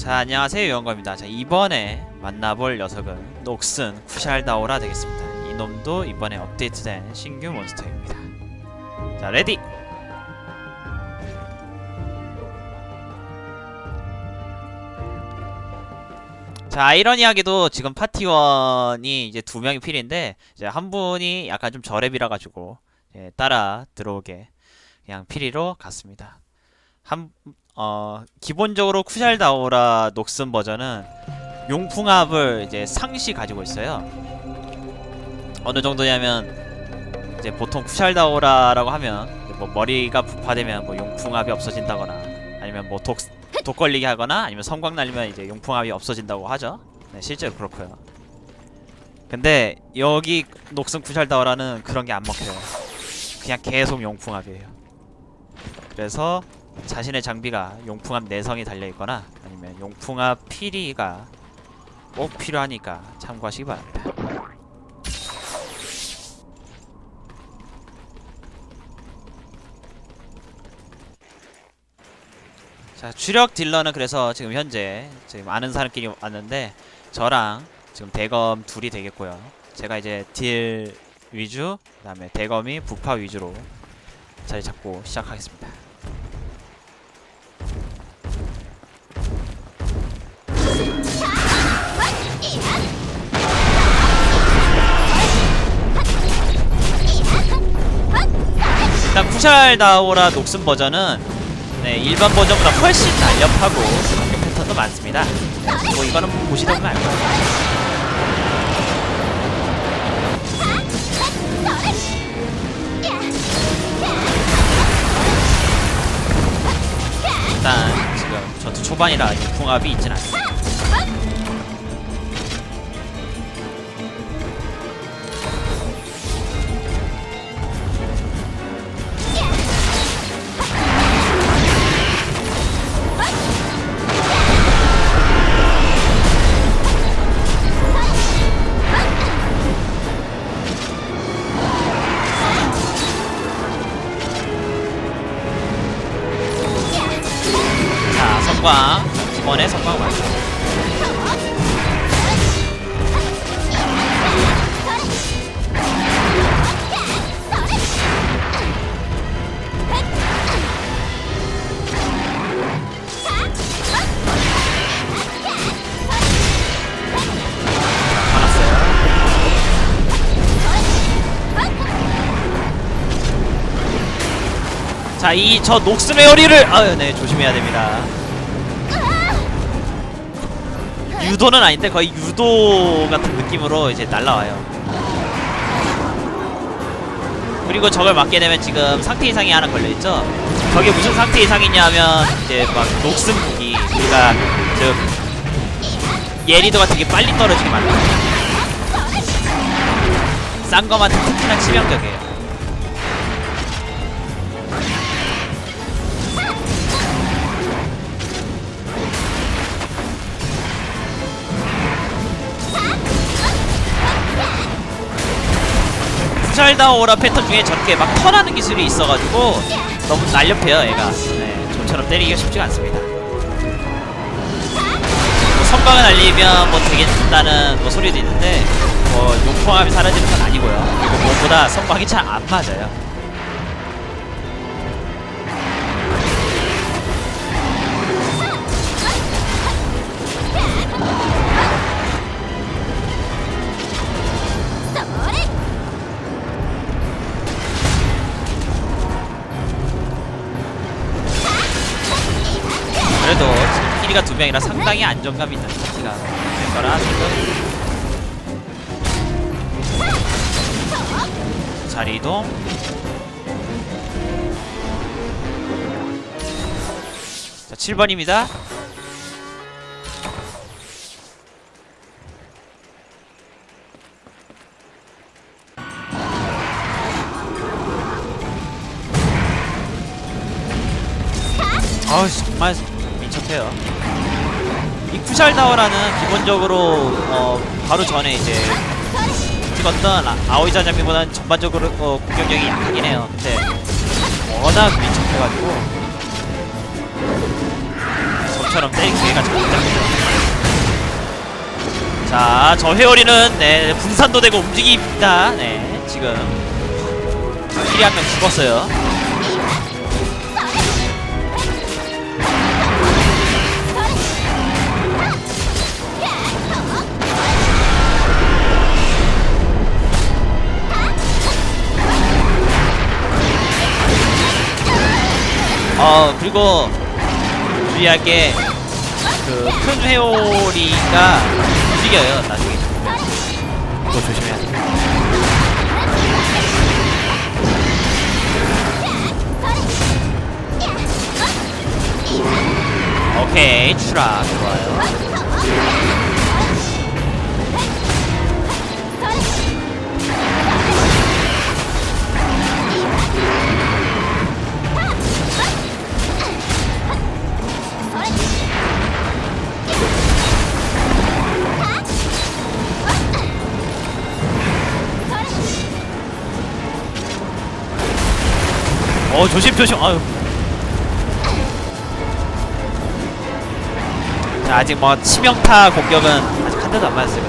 자 안녕하세요 요원거입니다. 자 이번에 만나볼 녀석은 녹슨 쿠샬다오라 되겠습니다. 이놈도 이번에 업데이트된 신규 몬스터입니다. 자 레디! 자 아이러니하게도 지금 파티원이 이제 두 명이 필인데 이제 한 분이 약간 좀 저랩이라 가지고 예, 따라 들어오게 그냥 피리로 갔습니다. 한 어, 기본적으로 쿠샬다오라 녹슨 버전은 용풍압을 이제 상시 가지고 있어요. 어느 정도냐면 이제 보통 쿠샬다오라라고 하면 뭐 머리가 부파되면 뭐 용풍압이 없어진다거나 아니면 뭐 독 독 걸리게 하거나 아니면 성광 날리면 이제 용풍압이 없어진다고 하죠. 네, 실제로 그렇고요. 근데 여기 녹슨 쿠샬다오라는 그런 게 안 먹혀요. 그냥 계속 용풍압이에요. 그래서 자신의 장비가 용풍압 내성이 달려있거나 아니면 용풍압 피리가 꼭 필요하니까 참고하시기 바랍니다. 자 주력 딜러는 그래서 지금 현재 지금 아는 사람끼리 왔는데 저랑 지금 대검 둘이 되겠고요. 제가 이제 딜 위주 그 다음에 대검이 부파 위주로 자리 잡고 시작하겠습니다. 일단 쿠샬 다오라 녹슨 버전은 네, 일반 버전보다 훨씬 날렵하고 공격 패턴도 많습니다. 네, 뭐 이거는 보시다 보면 알 거예요. 일단 지금 전투 초반이라 풍압이 있진 않습니다. 자, 이 저 녹슨의 허리를 아유, 네, 조심해야 됩니다. 유도는 아닌데 거의 유도 같은 느낌으로 이제 날라와요. 그리고 저걸 맞게 되면 지금 상태 이상이 하나 걸려 있죠. 저게 무슨 상태 이상이냐면 이제 막 녹슨 무기, 그러니까 즉 예리도가 되게 빨리 떨어지게 만들어. 싼 거만 특히나 치명적이에요. 쿠샬다오라 패턴 중에 저렇게 막 턴하는 기술이 있어가지고 너무 날렵해요 얘가. 네, 좀처럼 때리기가 쉽지가 않습니다. 뭐 선방을 날리면 뭐 되겠다는 뭐 소리도 있는데 뭐 용포함이 사라지는 건 아니고요. 그리고 무엇보다 선방이 잘 안 맞아요 그래도 키리가 두 명이라 상당히 안정감 있는 파티가 될 거라 생각 자리 이동. 자 7번입니다. 아우 정말 민첩해요. 이 쿠샬다워라는 기본적으로 어 바로 전에 이제 찍었던 아- 아오이자 장미보다는 전반적으로 어, 공격력이 약하긴 해요. 근데 워낙 민첩해가지고 지금처럼 때릴 기회가 잘 없답니다. 자, 저 회오리는 네 분산도 되고 움직입니다. 네, 지금 킬이 한 명 죽었어요. 어 그리고 주의할 게그큰 회오리가 움직여요 나중에 그거 조심해야 돼. 오케이 추락 좋아요. 어 조심 조심 아유. 자 아직 뭐 치명타 공격은 아직 한 대도 안 맞았어요.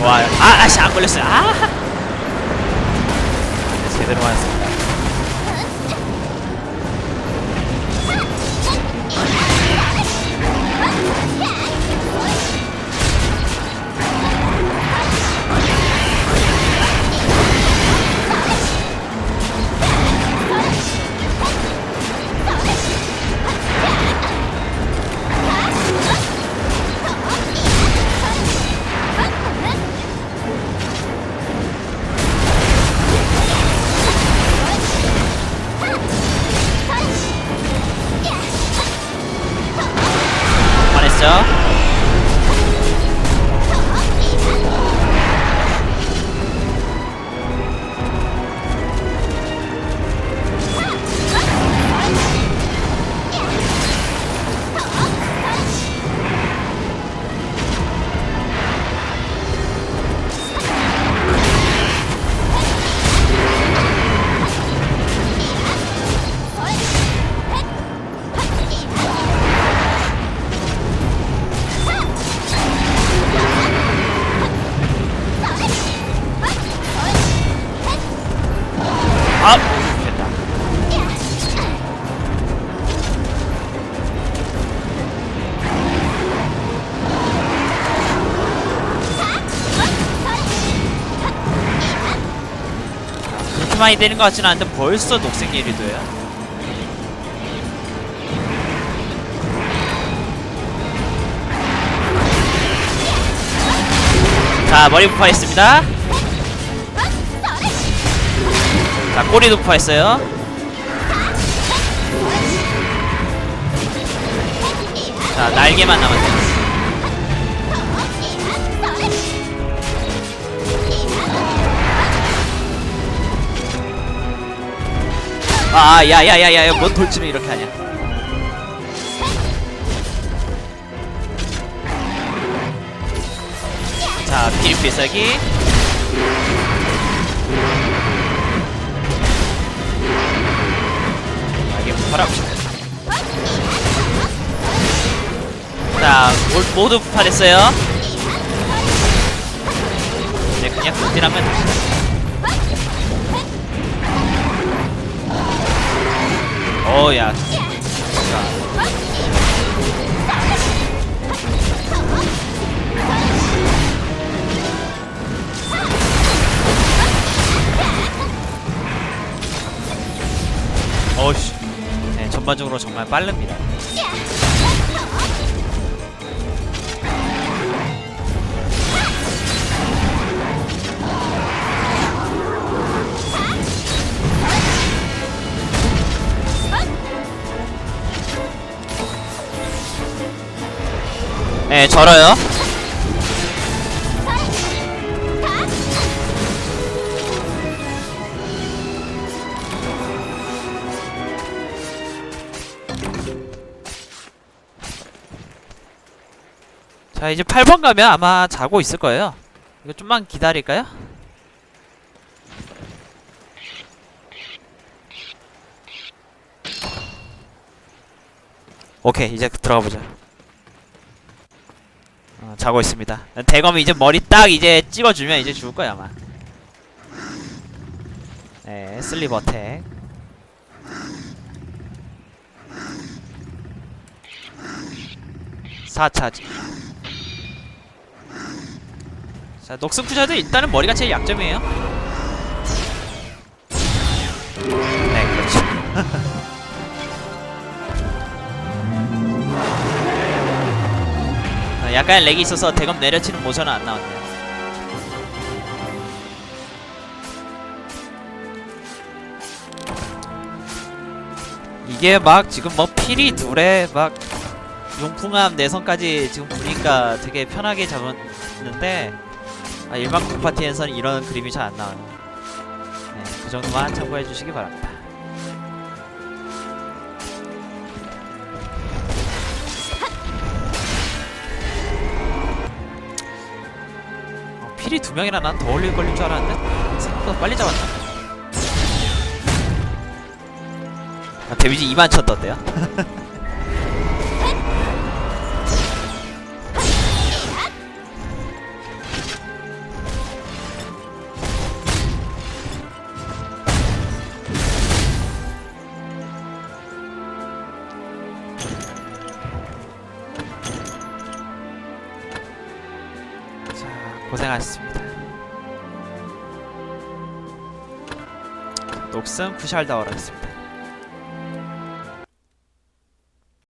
와, 아, 아씨 안 걸렸어요. 아, 네, 제대로 맞았습니다. 많이 되는 것 같지는 않은데 벌써 녹색 돼요. 자 머리 부파했습니다. 자 꼬리도 부파했어요. 자 날개만 남았네요. 아, 야, 야, 야, 야, 야, 뭔 돌진을 이렇게 하냐? 자, 피리 필살기. 아, 이게 부파라고. 자, 모- 모두 부파됐어요. 이제 그냥 극딜하면 됩니다. 어, 야. 어우씨. 네, 전반적으로 정말 빠릅니다. 예, 절어요. 자, 이제 8번 가면 아마 자고 있을 거예요. 이거 좀만 기다릴까요? 오케이, 이제 들어가 보자. 어, 자고 있습니다. 대검이 이제 머리 딱 이제 찍어주면 이제 죽을 거야 아마. 네, 어택. 사차지. 자, 녹슨 쿠샤도 일단은 머리가 제일 약점이에요. 네, 그렇죠. 약간 렉이 있어서 대검 내려치는 모션은 안 나왔네요. 이게 막 지금 뭐 필이 둘에 막 용풍함 내성까지 지금 보니까 되게 편하게 잡았는데 아, 일반 공파티에서는 이런 그림이 잘 안 나와요. 네, 그 정도만 참고해 주시기 바랍니다. 어, 필이 두 명이라 난 더 올릴 걸릴 줄 알았는데 생각보다 빨리 잡았다. 아, 데미지 2만 천 떴대요. 고생하셨습니다. 녹슨 푸샬다워라 했습니다.